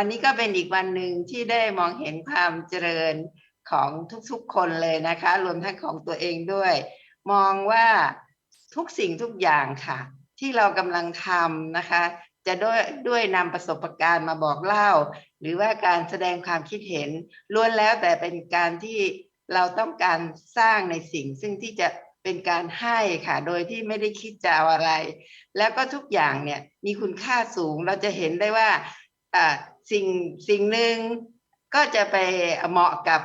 วันนี้ก็เป็นอีกวันหนึ่งที่ได้มองเห็นความเจริญของทุกๆคนเลยนะคะ รวมทั้งของตัวเองด้วย มองว่าทุกสิ่งทุกอย่างค่ะ ที่เรากำลังทำนะคะ จะด้วยด้วยนำประสบการณ์มาบอกเล่า หรือว่าการแสดงความคิดเห็นล้วนแล้วแต่เป็นการที่เราต้องการสร้างในสิ่งซึ่งที่จะเป็นการให้ค่ะ โดยที่ไม่ได้คิดจะเอาอะไร แล้วก็ทุกอย่างเนี่ยมีคุณค่าสูงเราจะเห็นได้ว่าอ่า สิ่งสิ่งหนึ่งก็จะไปเหมาะกับ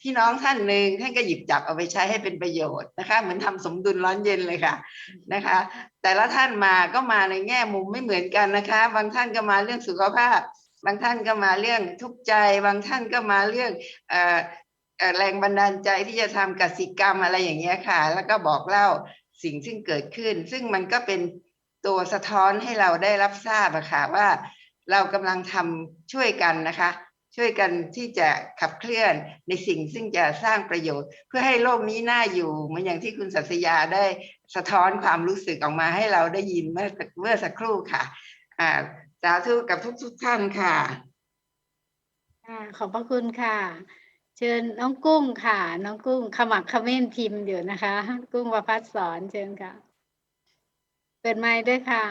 พี่น้องท่านหนึ่งท่านก็หยิบจับเอาไปใช้ให้เป็นประโยชน์นะคะเหมือนทำสมดุลร้อนเย็นเลยค่ะนะคะ แต่ละท่านมาก็มาในแง่มุมไม่เหมือนกันนะคะ บางท่านก็มาเรื่องสุขภาพ บางท่านก็มาเรื่องทุกข์ใจ บางท่านก็มาเรื่องออแรงบันดาลใจที่จะทำกสิกรรมอะไรอย่างเงี้ยค่ะ แล้วก็บอกเล่าสิ่งซึ่งเกิดขึ้น ซึ่งมันก็เป็นตัวสะท้อนให้เราได้รับทราบอะค่ะว่า เรากำลังทำช่วยกันนะคะ ช่วยกันที่จะขับเคลื่อนในสิ่งซึ่งจะสร้างประโยชน์ เพื่อให้โลกนี้น่าอยู่เหมือนอย่างที่คุณสัตยาได้สะท้อนความรู้สึกออกมาให้เราได้ยินเมื่อเมื่อสักครู่ค่ะอ่าสาธุกับทุกทุกท่านค่ะค่ะขอบพระคุณค่ะ เชิญน้องกุ้งค่ะ น้องกุ้งขมักเขม้นพิมพ์อยู่นะคะ กุ้งประพัฒสอนเชิญค่ะ เปิดไมค์ด้วยค่ะ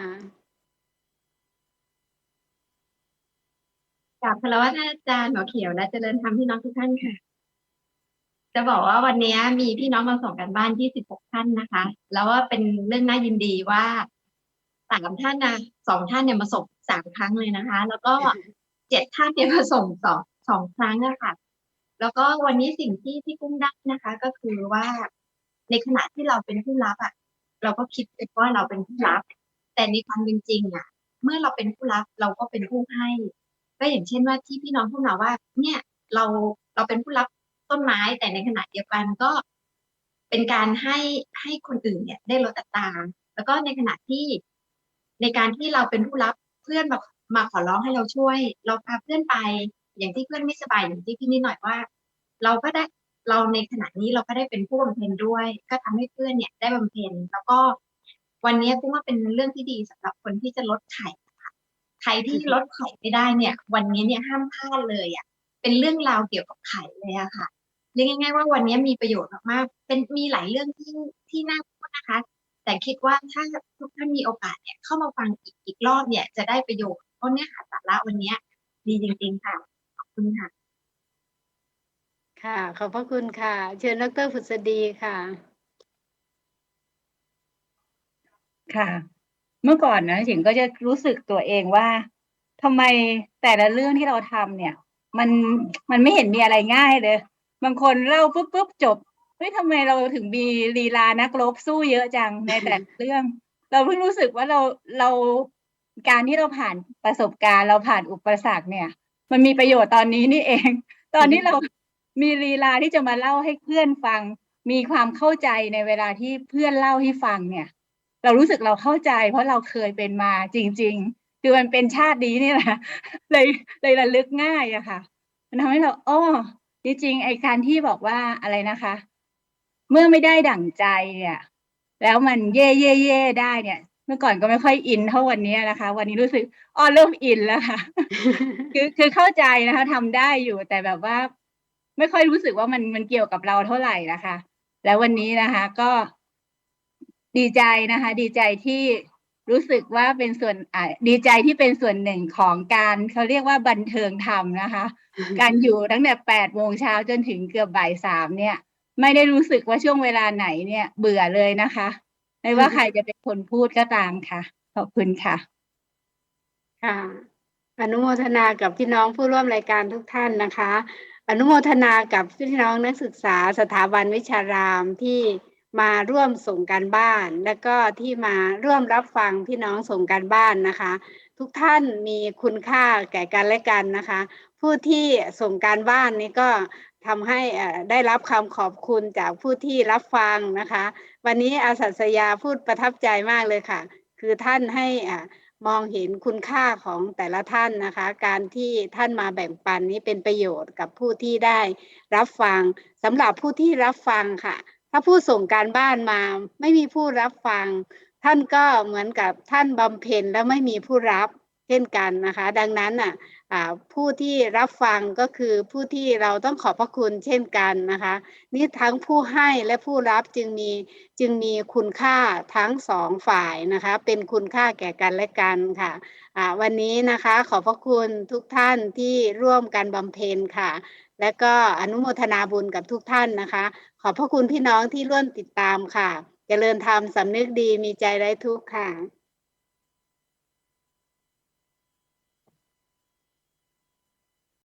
กราบคารวะท่านอาจารย์หมอเขียวและเจริญธรรมพี่น้องทุกท่านค่ะ จะบอกว่าวันนี้มีพี่น้องมาส่งกันบ้านที่สิบหกท่านนะคะ แล้วว่าเป็นเรื่องน่ายินดีว่าสามท่านนะสองท่านเนี่ยมาส่งสามครั้งเลยนะคะ แล้วก็เจ็ดท่านเนี่ยมาส่งสองสองครั้งอะค่ะ แล้วก็วันนี้สิ่งที่ที่กุ้งได้นะคะ ก็คือว่าในขณะที่เราเป็นผู้รับอะเราก็คิดว่าเราเป็นผู้รับ แต่ในความเป็นจริงอะเมื่อเราเป็นผู้รับเราก็เป็นผู้ให้ ก็อย่างเช่นว่าที่พี่น้องพูดมาว่า เนี่ยเราเราเป็นผู้รับต้นไม้แต่ในขณะเดียวกันก็เป็นการให้ให้คนอื่นเนี่ย ได้ลดอัตราแล้วก็ในขณะที่ในการที่เราเป็นผู้รับเพื่อนมามาขอร้องให้เราช่วย เราพาเพื่อนไป อย่างที่เพื่อนไม่สบายอย่างที่พี่นิดหน่อยว่า เราก็ได้เราในขณะนี้เราก็ได้เป็นผู้บำเพ็ญด้วย ก็ทำให้เพื่อนเนี่ยได้บำเพ็ญแล้วก็วันนี้กุ้งว่าเป็นเรื่องที่ดีสำหรับคนที่จะลดไข่ ใครที่ลดไข่ไม่ได้เนี่ย วันนี้เนี่ยห้ามพลาดเลยอะเป็นเรื่องราวเกี่ยวกับไข่เลยอะค่ะเรียกง่าย ๆ ว่าวันนี้มีประโยชน์มากๆเป็นมีหลายเรื่องที่ที่น่าพูดนะคะ แต่คิดว่าถ้าทุกท่านมีโอกาสเนี่ยเข้ามาฟังอีกอีกรอบเนี่ยจะได้ประโยชน์เพราะเนื้อหาสาระวันนี้ดีจริงๆค่ะขอบคุณค่ะ ค่ะขอบพระคุณค่ะ เชิญดรผุษดีค่ะ ค่ะ เมื่อก่อนนะถิงก็จะรู้สึกตัวเองว่าทำไมแต่ละเรื่องที่เราทำเนี่ย มันมันไม่เห็นมีอะไรง่ายเลย บางคนเล่าปุ๊บปุ๊บจบเฮ้ยทำไมเราถึงมีลีลานักรบสู้เยอะจังในแต่ละเรื่อง เราเพิ่งรู้สึกว่าเราเราการที่เราผ่านประสบการณ์เราผ่านอุปสรรคเนี่ย มันมีประโยชน์ตอนนี้นี่เอง ตอนที่เรามีลีลาที่จะมาเล่าให้เพื่อนฟัง มีความเข้าใจในเวลาที่เพื่อนเล่าให้ฟังเนี่ย เรารู้สึกเราเข้าใจ เพราะเราเคยเป็นมาจริง ๆ คือมันเป็นชาตินี้นี่แหละเลยเลยระลึกง่ายอะค่ะ มันทำให้เราอ้อจริงๆไอ้การที่บอกว่าอะไรนะคะ เมื่อไม่ได้ดั่งใจเนี่ย แล้วมันเย่เย่เย่ได้เนี่ย เมื่อก่อนก็ไม่ค่อยอินเท่าวันนี้นะคะ วันนี้รู้สึกอ้อเริ่มอินแล้วค่ะ คือคือเข้าใจนะคะทำได้อยู่แต่แบบว่า ไม่ค่อยรู้สึกว่ามันมันเกี่ยวกับเราเท่าไหร่นะคะ แล้ววันนี้นะคะ ก็ ดีใจนะคะ ดีใจที่รู้สึกว่าเป็นส่วนอ่าดีใจที่เป็นส่วนหนึ่งของการเขาเรียกว่าบันเทิงธรรมนะคะ การอยู่ตั้งแต่แปดโมงเช้าจนถึงเกือบบ่ายสามเนี่ย ไม่ได้รู้สึกว่าช่วงเวลาไหนเนี่ยเบื่อเลยนะคะ ไม่ว่าใครจะเป็นคนพูดก็ตามค่ะ ขอบคุณค่ะ ค่ะอนุโมทนากับพี่น้องผู้ร่วมรายการทุกท่านนะคะ อนุโมทนากับพี่น้องนักศึกษาสถาบันวิชารามที่ มาร่วมส่งการบ้าน และก็ที่มาร่วมรับฟังพี่น้องส่งการบ้านนะคะ ทุกท่านมีคุณค่าแก่กันและกันนะคะ ผู้ที่ส่งการบ้านนี้ก็ทำให้อ่อได้รับคำขอบคุณจากผู้ที่รับฟังนะคะ วันนี้อาสัสยาพูดประทับใจมากเลยค่ะ คือท่านให้อ่ามองเห็นคุณค่าของแต่ละท่านนะคะ การที่ท่านมาแบ่งปันนี้เป็นประโยชน์กับผู้ที่ได้รับฟังสำหรับผู้ที่รับฟังค่ะ ถ้าผู้ส่งการบ้านมาไม่มีผู้รับฟัง ท่านก็เหมือนกับท่านบำเพ็ญแล้วไม่มีผู้รับเช่นกันนะคะ ดังนั้นน่ะ ผู้ที่รับฟังก็คือผู้ที่เราต้องขอบพระคุณเช่นกันนะคะ นี่ทั้งผู้ให้และผู้รับจึงมีจึงมีคุณค่าทั้งสองฝ่ายนะคะ เป็นคุณค่าแก่กันและกันค่ะวันนี้นะคะขอบพระคุณทุกท่านที่ร่วมกันบำเพ็ญค่ะ และก็อนุโมทนาบุญกับทุกท่านนะคะ ขอบพระคุณพี่น้องที่ร่วมติดตามค่ะเจริญธรรมสำนึกดีมีใจไร้ทุกข์ค่ะ